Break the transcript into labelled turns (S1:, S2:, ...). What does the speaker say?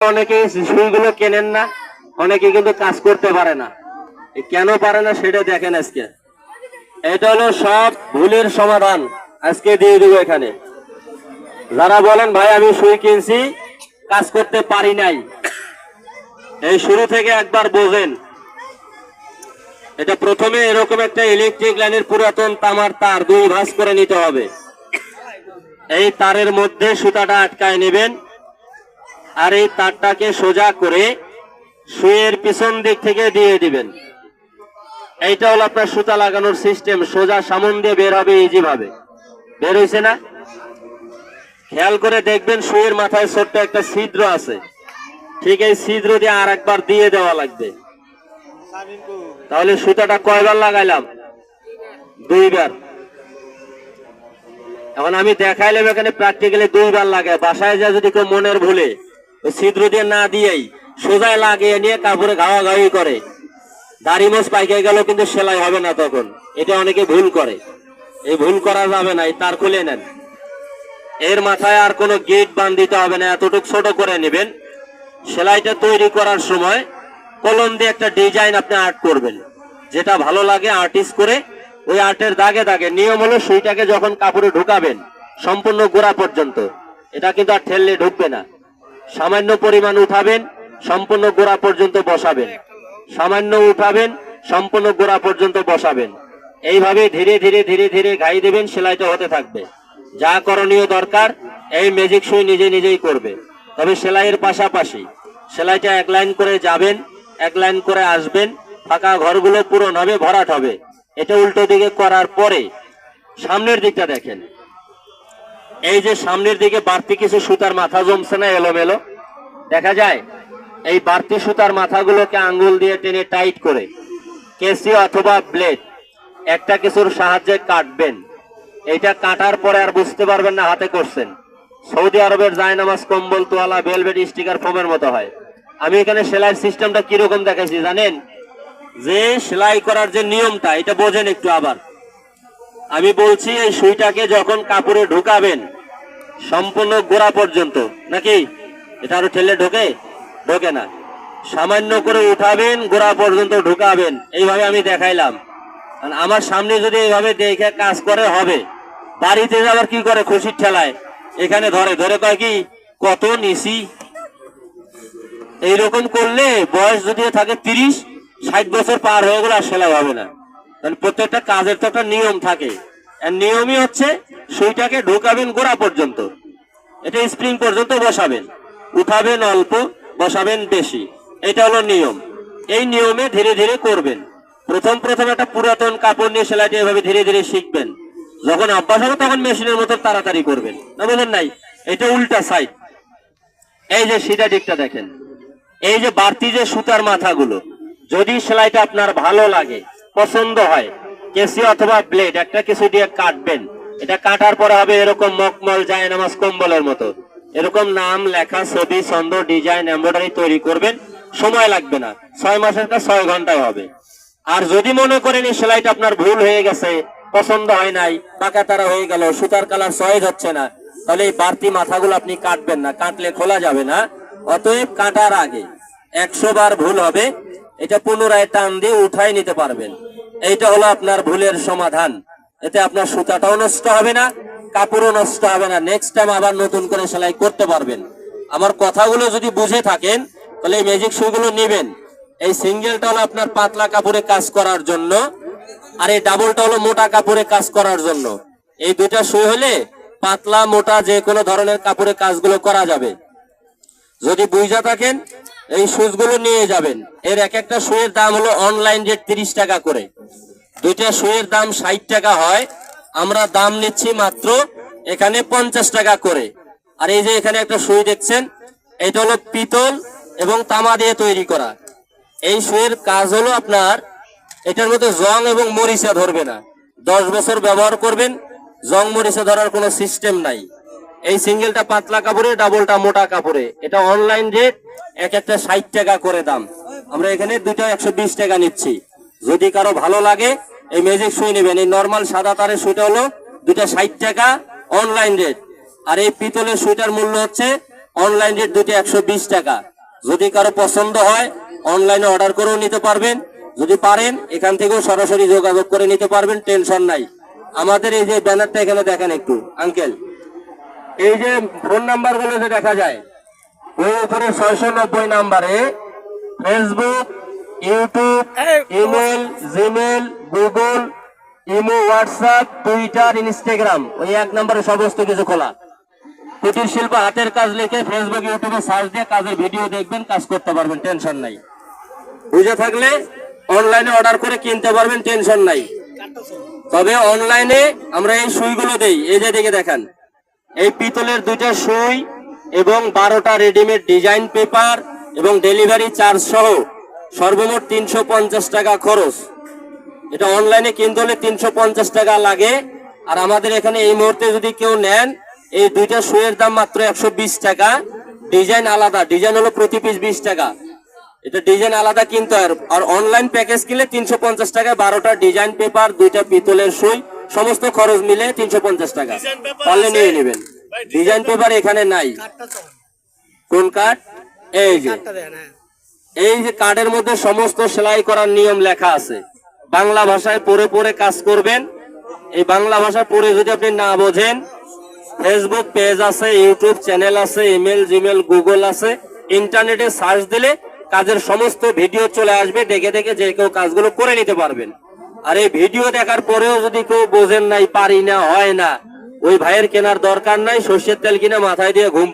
S1: অনেকে সুইগুলো কেনেন না, অনেকে কিন্তু কাজ করতে পারে না। কেন পারে না সেটা দেখেন আজকে। এটা হলো সব ভুলের সমাধান আজকে দিয়ে এখানে। যারা বলেন, ভাই, আমি সুই কিনছি, কাজ করতে পারি নাই। এই শুরু থেকে একবার বোঝেন। এটা প্রথমে এরকম একটা ইলেকট্রিক লাইনের পুরাতন তামার তার দুই ভাঁজ করে নিতে হবে। এই তারের মধ্যে সুতাটা আটকায় নেবেন। আর এই তারটাকে সোজা করে সুইয়ের পিছন দিক থেকে দিয়ে দিবেন। এইটা হলো আপনার সুতা লাগানোর সিস্টেম, সোজা সামন দিয়ে বের হবে ইজি ভাবে বের হয়েছে না? খেয়াল করে দেখবেন সুইয়ের মাথায় ছোট্ট একটা ছিদ্র আছে। ঠিক এই ছিদ্র দিয়ে আর একবার দিয়ে দেওয়া লাগবে। তাহলে সুতাটা কয়বার লাগাইলাম? দুইবার। এখন আমি দেখাইলাম এখানে প্র্যাকটিক্যালি দুইবার লাগে। বাসায় যা যদি কেউ মনের ভুলে ছিদ্র দিয়ে না দিয়েই সোজায় লাগিয়ে নিয়ে কাপড়ে ঘাওয়া ঘাওয়ি করে। দাড়ি মোজ পাইকে গেল কিন্তু সেলাই হবে না তখন। এটা অনেকে ভুল করে। এই ভুল করা যাবে না তার খুলে নেন। এর মাথায় আর কোনো গেট বান দিতে হবে না, এতটুকু ছোট করে নেবেন। সেলাইটা তৈরি করার সময় কলম দিয়ে একটা ডিজাইন আপনি আর্ট করবেন। যেটা ভালো লাগে আর্টিস্ট করে ওই আর্টের দাগে দাগে। নিয়ম হলো সুইটাকে যখন কাপড়ে ঢুকাবেন, সম্পূর্ণ গোড়া পর্যন্ত। এটা কিন্তু আর ঠেললে ঢুকবে না। সামান্য পরিমাণ উঠাবেন, সম্পূর্ণ গোড়া পর্যন্ত বসাবেন। সামান্য উঠাবেন, সম্পূর্ণ গোড়া পর্যন্ত বসাবেন। এইভাবে ধীরে ধীরে ধীরে ধীরে গাই দেবেন, সেলাইটা হতে থাকবে। যা করণীয় দরকার, এই ম্যাজিক সুই নিজে নিজেই করবে। তবে সেলাইয়ের পাশাপাশি সেলাইটা এক লাইন করে যাবেন, এক লাইন করে আসবেন, ফাঁকা ঘরগুলো পূরণ হবে, ভরাট হবে। এটা উল্টো দিকে করার পরে সামনের দিকটা দেখেন। এই যে সামনের দিকে বাড়তি কিছু সুতার মাথা জমছে না এলোমেলো? দেখা যায়, এই বাড়তি সুতার মাথাগুলোকে আঙ্গুল দিয়ে টেনে টাইট করে, কেসি অথবা ব্লেড, একটা কিছুর সাহায্যে কাটবেন। এটা কাটার পরে আর বুঝতে পারবেন না হাতে করছেন। সৌদি আরবের জায়নামাজ কম্বল তোয়ালা ভেলভেট স্টিকার ফোমের মতো হয়। আমি এখানে সেলাইয়ের সিস্টেমটা কীরকম দেখাইছি, জানেন? যে সেলাই করার যে নিয়মটা, এটা বোঝেন একটু আবার। আমি বলছি, এই সুইটাকে যখন কাপড়ে ঢোকাবেন, সম্পূর্ণ গোড়া পর্যন্ত, নাকি? এটা আরও ঠেলে ঢোকে? ঢোকে না। সামান্য করে উঠাবেন, গোড়া পর্যন্ত ঢুকাবেন। এইভাবে আমি দেখাইলাম। আমার সামনে যদি এইভাবে দেখে কাজ করে, হবে। বাড়িতে আবার কি করে খুশির ঠেলায়? এখানে ধরে ধরে কয় কি? কত নিশি এইরকম করলে বয়স যদি থাকে তিরিশ, ষাট বছর পার হয়ে গেলে আর সেলাই হবে না। প্রত্যেকটা কাজের তো একটা নিয়ম থাকে। নিয়মই হচ্ছে সুইটাকে ঢোকাবেন গোড়া পর্যন্ত। এটা স্প্রিং পর্যন্ত বসাবেন। উঠাবেন অল্প, বসাবেন বেশি। এটা হলো নিয়ম। এই নিয়মে ধীরে ধীরে করবেন। প্রথম প্রথম একটা পুরাতন কাপড় নিয়ে সেলাইটা এভাবে ধীরে ধীরে শিখবেন। যখন অভ্যাস হবে তখন মেশিনের মতো তাড়াতাড়ি করবেন। না বলেন নাই? এটা উল্টা সাইড এই যে সিধা দিকটা দেখেন। এই যে বাড়তি যে সুতার মাথাগুলো, যদি সেলাইটা আপনার ভালো লাগে পছন্দ হয়। কেসি অথবা ব্লেড, একটা কিছু দিয়ে কাটবেন। এটা কাটার পরে হবে এরকম মকমল যায় নামাজ কম্বলের মতো। এরকম নাম, লেখা, ছবি, ছন্দ, ডিজাইন, এমব্রয়ডারি তৈরি করবেন। সময় লাগবে না। ছয় মাসের কাজ ছয় ঘন্টায় হবে। আর যদি মনে করেন এই সেলাইটা আপনার ভুল হয়ে গেছে, পছন্দ হয় নাই পাকা তারা হয়ে গেল, সুতার কালার সয়েজ হচ্ছে না, তাহলে এই বাড়তি মাথাগুলো আপনি কাটবেন না। কাটলে খোলা যাবে না। অতএব কাটার আগে একশো বার ভুল হবে। এটা পুনরায় টান দিয়ে উঠাই নিতে পারবেন। এইটা হলো আপনার ভুলের সমাধান। এতে আপনার সুতাটাও নষ্ট হবে না, কাপড়ও নষ্ট হবে না। নেক্সট টাইম আবার নতুন করে সেলাই করতে পারবেন। আমার কথাগুলো যদি বুঝে থাকেন, তাহলে এই ম্যাজিক সুইগুলো নেবেন। এই সিঙ্গেলটা হলো আপনার পাতলা কাপড়ে কাজ করার জন্য, আর এই ডাবলটা হলো মোটা কাপড়ে কাজ করার জন্য। এই দুইটা সুই হলে পাতলা, মোটা যে কোনো ধরনের কাপড়ে কাজগুলো করা যাবে। যদি বুঝা থাকেন এই সুইচগুলো নিয়ে যাবেন। এর এক একটা সুইয়ের দাম হলো অনলাইন রেট তিরিশ টাকা করে। দুইটা সুইয়ের দাম ষাট টাকা হয়। আমরা দাম নিচ্ছি মাত্র এখানে পঞ্চাশ টাকা করে। আর এই যে এখানে একটা সুই দেখছেন, এটা হলো পিতল এবং তামা দিয়ে তৈরি করা। এই সুইয়ের কাজ হলো আপনার, এটার মধ্যে জং এবং মরিচা ধরবে না। দশ বছর ব্যবহার করবেন, জং মরিচা ধরার কোনো সিস্টেম নাই। এই সিঙ্গেলটা পাতলা কাপড়ে, ডাবলটা মোটা কাপড়ে। এটা অনলাইন রেট এক একটা ষাট টাকা করে দাম। আমরা এখানে দুটো একশো বিশ টাকা নিচ্ছি। যদি কারও ভালো লাগে, এই ম্যাজিক শুয়ে নেবেন। এই নর্মাল সাদা তারের সুইটা হলো দুটা ষাট টাকা অনলাইন রেট আর এই পিতলের সুইটার মূল্য হচ্ছে অনলাইন রেট দুটি একশো বিশ টাকা। যদি কারও পছন্দ হয় অনলাইনে অর্ডার করেও নিতে পারবেন। যদি পারেন, এখান থেকেও সরাসরি যোগাযোগ করে নিতে পারবেন, টেনশন নাই। আমাদের এই যে ব্যানারটা এখানে দেখেন একটু আঙ্কেল এই যে ফোন নাম্বারগুলো যে দেখা যায় ওই উপরে ছয়শো নব্বই নাম্বারে Facebook YouTube email Gmail Google imo WhatsApp Twitter Instagram ওই এক নম্বরে সমস্ত কিছু খোলা। কুটির শিল্প হাতের কাজ লিখে ফেসবুক ইউটিউবে সার্চ দিয়ে কাজের ভিডিও দেখবেন কাজ করতে পারবেন টেনশন নাই। বুঝে থাকলে অনলাইনে অর্ডার করে কিনতে পারবেন টেনশন নাই। তবে অনলাইনে আমরা এই সুইগুলো দেই এই যে দিকে দেখান। এই পিতলের দুইটা সুই এবং বারোটা রেডিমেড ডিজাইন পেপার এবং ডেলিভারি চার্জ সহ সর্বমোট তিনশো পঞ্চাশ টাকা খরচ। এটা অনলাইনে কিনতে হলে তিনশো পঞ্চাশ টাকা লাগে। আর আমাদের এখানে এই মুহূর্তে যদি কেউ নেন, এই দুইটা সুইয়ের দাম মাত্র একশো বিশ টাকা। ডিজাইন আলাদা। ডিজাইন হলো প্রতি পিস বিশ টাকা। এটা ডিজাইন আলাদা কিনতে হয়। আর অনলাইন প্যাকেজ কিনলে তিনশো পঞ্চাশ টাকায় বারোটা ডিজাইন পেপার, দুইটা পিতলের সুই সমস্ত খরচ মিলে তিনশো পঞ্চাশ টাকা।
S2: ডিজাইন
S1: পারলে নিয়ে নেবেন। ডিজাইন পেপার এখানে নাই। কোন কার্ড এই যে। এই যে কার্ডের মধ্যে সমস্ত সেলাই করার নিয়ম লেখা আছে। বাংলা ভাষায় পড়ে পড়ে কাজ করবেন। এই বাংলা ভাষায় পড়ে যদি আপনি না বোঝেন ফেসবুক পেজ আছে ইউটিউব চ্যানেল আছে ইমেল জিমেল গুগল আছে। ইন্টারনেটে সার্চ দিলে কাজের সমস্ত ভিডিও চলে আসবে। দেখে দেখে যে কেউ কাজগুলো করে নিতে পারবেন। আর এই ভিডিও দেখার পরেও যদি কেউ বোঝেন নাই, পারি না, হয় না। ওই ভাইয়ের কেনার দরকার নাই, সর্ষের তেল কিনে মাথায় দিয়ে ঘুম